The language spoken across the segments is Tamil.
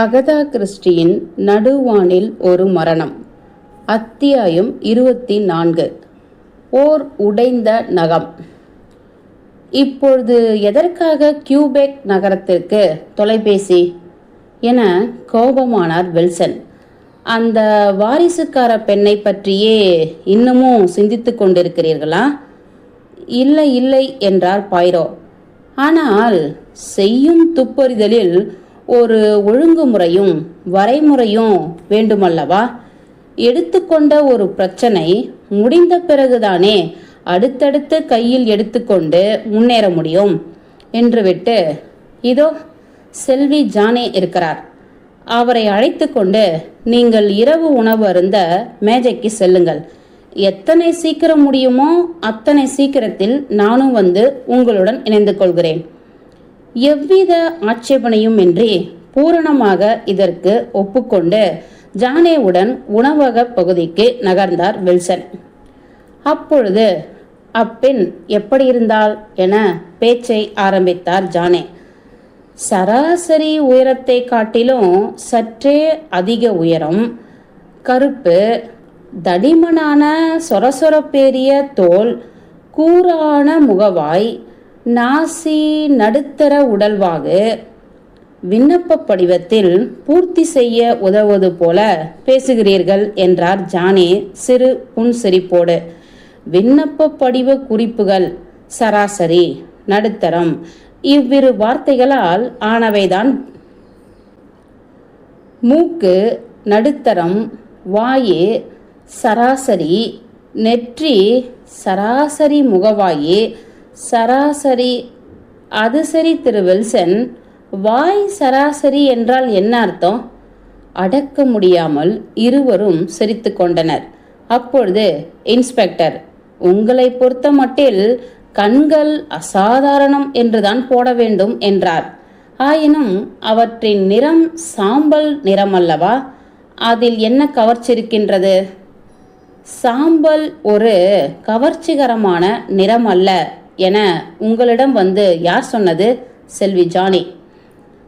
அகதா கிறிஸ்டியின் நடுவானில் ஒரு மரணம். அத்தியாயம் இருபத்தி நான்கு ஓர் உடைந்த நகம். இப்பொழுது எதற்காக கியூபெக் நகரத்திற்கு தொலைபேசி? என கோபமானார் வில்சன். அந்த வாரிசுக்கார பெண்ணை பற்றியே இன்னமும் சிந்தித்து கொண்டிருக்கிறீர்களா? இல்லை இல்லை என்றார் பாய்ரோ ஆனால் செய்யும் துப்பறிதலில் ஒரு ஒழுங்குமுறையும் வரைமுறையும் வேண்டுமல்லவா? எடுத்துக்கொண்ட ஒரு பிரச்சனை முடிந்த பிறகுதானே அடுத்தடுத்து கையில் எடுத்துக்கொண்டு முன்னேற முடியும்? என்று விட்டு இதோ செல்வி ஜானே இருக்கிறார். அவரை அழைத்து கொண்டு நீங்கள் இரவு உணவு அருந்த மேஜைக்கு செல்லுங்கள். எத்தனை சீக்கிரம் முடியுமோ அத்தனை சீக்கிரத்தில் நானும் வந்து உங்களுடன் இணைந்து கொள்கிறேன். எவ்வித ஆட்சேபனையும் இன்றி பூரணமாக இதற்கு ஒப்புக்கொண்டு ஜானேவுடன் உணவக பகுதிக்கு நகர்ந்தார் வில்சன். அப்பொழுது அப்பெண் எப்படி இருந்தால் என பேச்சை ஆரம்பித்தார் ஜானே. சராசரி உயரத்தை காட்டிலும் சற்றே அதிக உயரம் கருப்பு தடிமனான சொரசொரப்பேரிய தோல் கூரான முகவாய் நாசி நடுத்தர உடல்வாகு. விண்ணப்ப படிவத்தில் பூர்த்தி செய்ய உதவுவது போல பேசுகிறீர்கள் என்றார் ஜானே சிறு புன்சிரிப்போடு. விண்ணப்ப படிவ குறிப்புகள் சராசரி நடுத்தரம். இவ்விரு வார்த்தைகளால் ஆனவைதான். மூக்கு நடுத்தரம். வாயு சராசரி. நெற்றி சராசரி முகவாயு. சராசரி அது சரி திரு வில்சன் வாய் சராசரி என்றால் என்ன அர்த்தம்? அடக்க முடியாமல் இருவரும் சிரித்து கொண்டனர். அப்பொழுது இன்ஸ்பெக்டர் உங்களை பொறுத்த மட்டில் கண்கள் அசாதாரணம் என்றுதான் போட வேண்டும் என்றார். ஆயினும் அவற்றின் நிறம் சாம்பல் நிறம் அல்லவா அதில் என்ன கவர்ச்சிருக்கின்றது சாம்பல் ஒரு கவர்ச்சிகரமான நிறம் அல்ல என உங்களிடம் வந்து யார் சொன்னது? செல்வி ஜானி.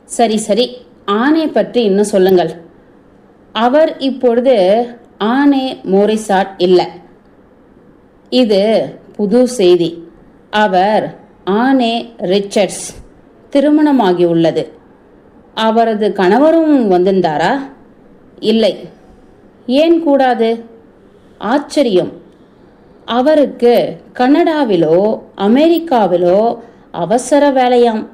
சரி சரி. ஆணை பற்றி இன்னும் சொல்லுங்கள். அவர் இப்பொழுது ஆனே மோரிசாட் இல்லை. இது புது செய்தி. அவர் ஆனே ரிச்சர்ட்ஸ் திருமணமாகி உள்ளது. அவரது கணவரும் வந்திருந்தாரா? இல்லை. ஏன் கூடாது? ஆச்சரியம். அவருக்கு கனடாவிலோ அமெரிக்காவிலோ அவசர வேலையாம்.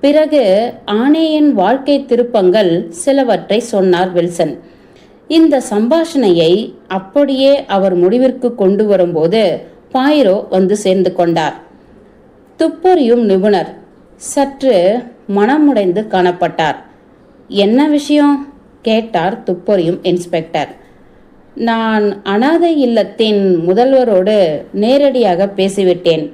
பிறகு ஆனேயின் வாழ்க்கை திருப்பங்கள் சிலவற்றை சொன்னார் வில்சன். இந்த சம்பாஷணையை அப்படியே அவர் முடிவிற்கு கொண்டு வரும்போது பாயிரோ வந்து சேர்ந்து கொண்டார். துப்பறியும் நிபுணர் சற்று மனமுடைந்து காணப்பட்டார். என்ன விஷயம்? கேட்டார் துப்பறியும் இன்ஸ்பெக்டர். நான் அனாதை இல்லத்தின் முதல்வரோடு நேரடியாக பேசிவிட்டேன்.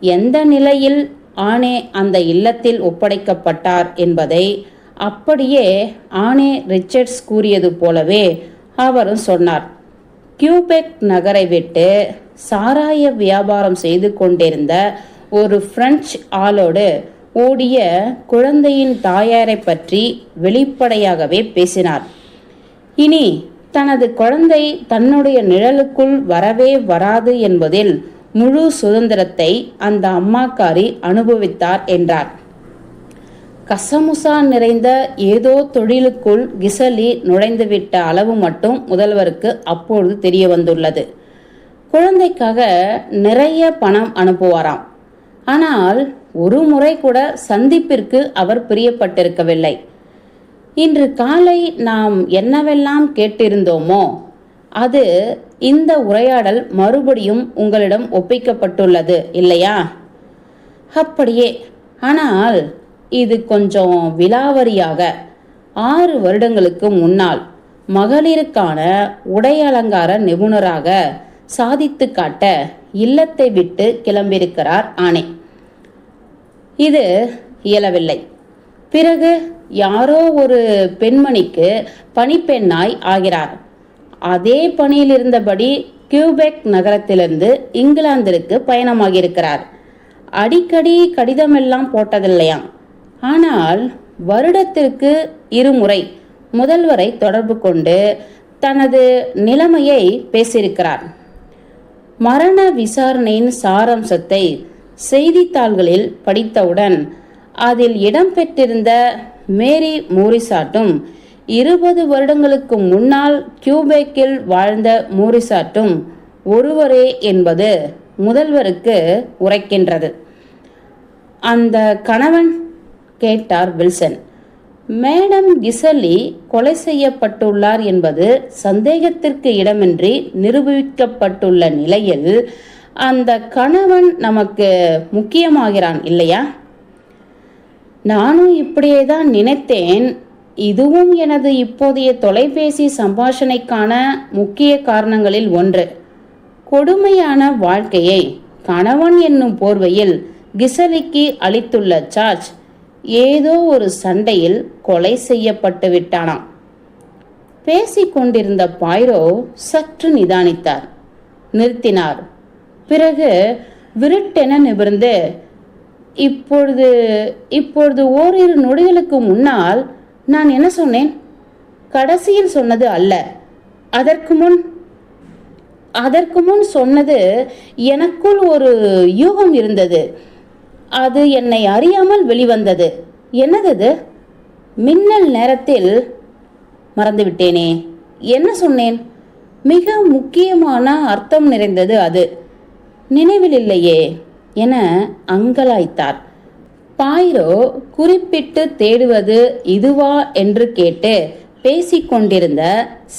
எந்த நிலையில் ஆனே அந்த இல்லத்தில் ஒப்படைக்கப்பட்டார் என்பதை அப்படியே ஆனே ரிச்சர்ட்ஸ் கூறியது போலவே அவரும் சொன்னார். கியூபெக் நகரை விட்டு சாராய வியாபாரம் செய்து கொண்டிருந்த ஒரு பிரெஞ்சு ஆளோடு ஓடிய குழந்தையின் தாயாரை பற்றி வெளிப்படையாகவே பேசினார். இனி தனது குழந்தை தன்னுடைய நிழலுக்குள் வரவே வராது என்பதில் முழு சுதந்திரத்தை அந்த அம்மாக்காரி அனுபவித்தார் என்றார். கசமுசா நிறைந்த ஏதோ தொழிலுக்குள் கிசலி நுழைந்துவிட்ட அளவு மட்டும் முதல்வருக்கு அப்பொழுது தெரிய வந்துள்ளது குழந்தைக்காக நிறைய பணம் அனுப்புவாராம். ஆனால் ஒரு முறை கூட சந்திப்பிற்கு அவர் பிரியப்பட்டிருக்கவில்லை. இன்று காலை நாம் என்னவெல்லாம் கேட்டிருந்தோமோ அது இந்த உரையாடல் மறுபடியும் உங்களிடம் ஒப்பிக்கப்பட்டுள்ளது இல்லையா? அப்படியே. ஆனால் இது கொஞ்சம் விலாவரியாக ஆறு வருடங்களுக்கு முன்னால் மகளிருக்கான உடை அலங்கார நிபுணராக சாதித்து காட்ட இல்லத்தை விட்டு கிளம்பியிருக்கிறார் ஆணை. இது இயலவில்லை. பிறகு யாரோ ஒரு பெண்மணிக்கு பணிப்பெண்ணாய் ஆகிறார். அதே பணியில் இருந்தபடி கியூபெக் நகரத்திலிருந்து இங்கிலாந்திற்கு பயணமாகியிருக்கிறார். அடிக்கடி கடிதமெல்லாம் போட்டதில்லையாம். ஆனால் வருடத்திற்கு இருமுறை முதல்வரை தொடர்பு கொண்டு தனது நிலைமையை பேசியிருக்கிறார். மரண விசாரணையின் சாராம்சத்தை செய்தித்தாள்களில் படித்தவுடன் அதில் இடம்பெற்றிருந்த மேரி மூரிசாட்டும் இருபது வருடங்களுக்கு முன்னால் கியூபேக்கில் வாழ்ந்த மூரிசாட்டும் ஒருவரே என்பது முதல்வருக்கு உரைக்கின்றது. அந்த கணவன் கேட்டார் வில்சன் மேடம் கிசலி கொலை செய்யப்பட்டுள்ளார் என்பது சந்தேகத்திற்கு இடமின்றி நிரூபிக்கப்பட்டுள்ள நிலையில் அந்த கணவன் நமக்கு முக்கியமாகிறான் இல்லையா? நானும் இப்படியே தான் நினைத்தேன். இதுவும் எனது இப்போதைய தொலைபேசி சம்பாஷணைக்கான முக்கிய காரணங்களில் ஒன்று. கொடுமையான வாழ்க்கையை கணவன் என்னும் போர்வையில் கிசலிக்கு அளித்துள்ள சார்ஜ் ஏதோ ஒரு சண்டையில் கொலை செய்யப்பட்டு விட்டானாம். பேசிக் கொண்டிருந்த பாய்ரோ சற்று நிதானித்தார். நிறுத்தினார். பிறகு விருட்டென நிமிர்ந்து இப்பொழுது இப்பொழுது ஓரிரு நொடிகளுக்கு முன்னால் நான் என்ன சொன்னேன்? கடைசியில் சொன்னது அல்ல. அதற்கு முன் அதற்கு முன் சொன்னது எனக்குள் ஒரு யூகம் இருந்தது. அது என்னை அறியாமல் வெளிவந்தது. என்னது மின்னல் நேரத்தில் மறந்துவிட்டேனே என்ன சொன்னேன்? மிக முக்கியமான அர்த்தம் நிறைந்தது அது. நினைவில் இல்லையே. என அங்கலாய்த்தார். பாயிரோ குறிப்பிட்டு தேடுவது இதுவா என்று கேட்டு பேசிக்கொண்டிருந்த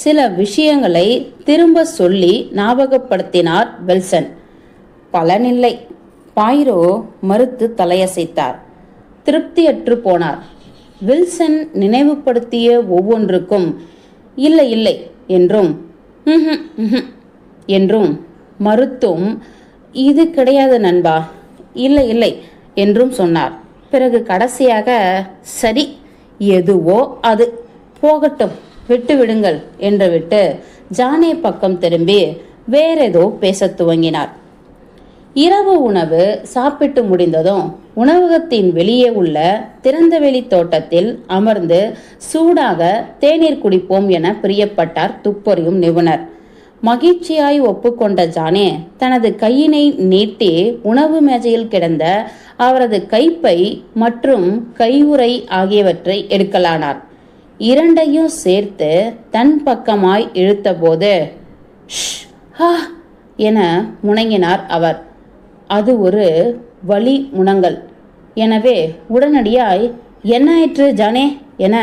சில விஷயங்களை திரும்ப சொல்லி ஞாபகப்படுத்தினார் வெல்சன். பலனில்லை. பாயிரோ மறுத்து தலையசைத்தார். திருப்தியற்று போனார். வில்சன் நினைவுபடுத்திய ஒவ்வொன்றுக்கும் இல்லை இல்லை என்றும் என்றும் மறுத்தும் இது கிடையாது நண்பா. இல்லை இல்லை என்றும் சொன்னார். பிறகு கடைசியாக சரி எதுவோ அது. போகட்டும் விட்டு விடுங்கள் என்று விட்டு ஜானே பக்கம் திரும்பி வேறேதோ பேசத் துவங்கினார். இரவு உணவு சாப்பிட்டு முடிந்ததும் உணவகத்தின் வெளியே உள்ள திறந்தவெளி தோட்டத்தில் அமர்ந்து சூடாக தேநீர் குடிப்போம் என பிரியப்பட்டார் துப்பறியும் நிபுணர். மகிழ்ச்சியாய் ஒப்புக்கொண்ட ஜானே தனது கையினை நீட்டி உணவு மேஜையில் கிடந்த அவரது கைப்பை மற்றும் கையுறை ஆகியவற்றை எடுக்கலானார். இரண்டையும் சேர்த்து தன் பக்கமாய் இழுத்தபோது என முணங்கினார் அவர். அது ஒரு வலி முணங்கல். எனவே உடனடியாய் என்ன ஆயிற்று ஜானே? என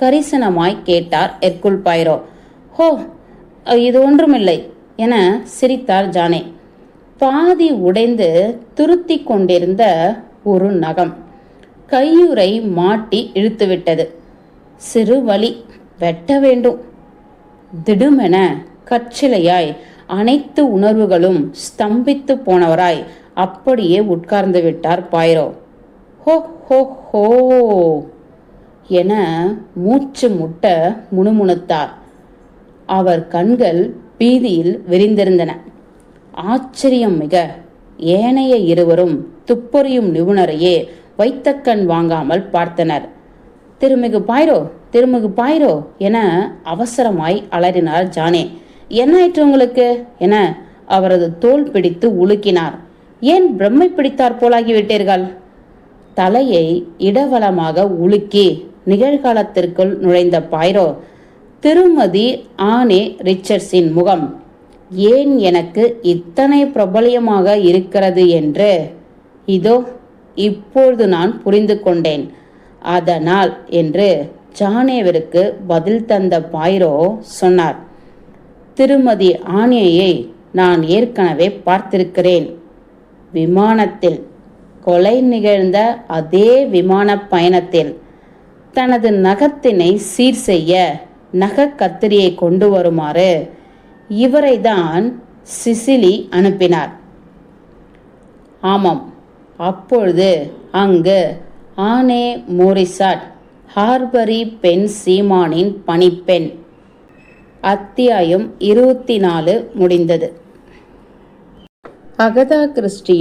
கரிசனமாய் கேட்டார் எர்குல் பைரோ ஹோ இது ஒன்றுமில்லை என சிரித்தார் ஜானே. பாதி உடைந்து துருத்தி கொண்டிருந்த ஒரு நகம் கையுறை மாட்டி இழுத்துவிட்டது. சிறு வலி வெட்ட வேண்டும். திடுமென கச்சிலையாய் அனைத்து உணர்வுகளும் ஸ்தம்பித்து போனவராய் அப்படியே உட்கார்ந்து விட்டார் பாயிரோ. ஹோ ஹோ ஹோ என மூச்சு முட்ட முணுமுணுத்தார். அவர் கண்கள் பீதியில் விரிந்திருந்தன. ஆச்சரியம் மிக. ஏனைய இருவரும் துப்பறியும் நிபுணரையே வைத்த கண் வாங்காமல் பார்த்தனர். திருமிகு பாய்ரோ திருமிகு பாய்ரோ என அவசரமாய் அலறினார் ஜானே. என்ன ஆயிற்று உங்களுக்கு? என அவரது தோள் பிடித்து உலுக்கினார். ஏன் பிரம்மை பிடித்தார் போலாகிவிட்டீர்கள்? தலையை இடவலமாக உலுக்கி நிகழ்காலத்திற்குள் நுழைந்த பாய்ரோ திருமதி ஆனே ரிச்சர்ஸின் முகம். ஏன் எனக்கு இத்தனை பிரபலியமாக இருக்கிறது என்று? இதோ இப்பொழுது நான் புரிந்து கொண்டேன். அதனால் என்று ஜானேவிற்கு பதில் தந்த பாய்ரோ சொன்னார். திருமதி ஆனியை நான் ஏற்கனவே பார்த்திருக்கிறேன். விமானத்தில் கொலை நிகழ்ந்த அதே விமான பயணத்தில் தனது நகத்தினை சீர் செய்ய நக கத்திரியை கொண்டு வருமாறு இவரை தான் சிசிலி அனுப்பினார். ஆமாம் அப்பொழுது அங்கு ஆனே மோரிசாட் ஹார்பரி பெண் சீமானின் பணிப்பெண். அத்தியாயம் இருபத்தி நாலு முடிந்தது. Agatha Christie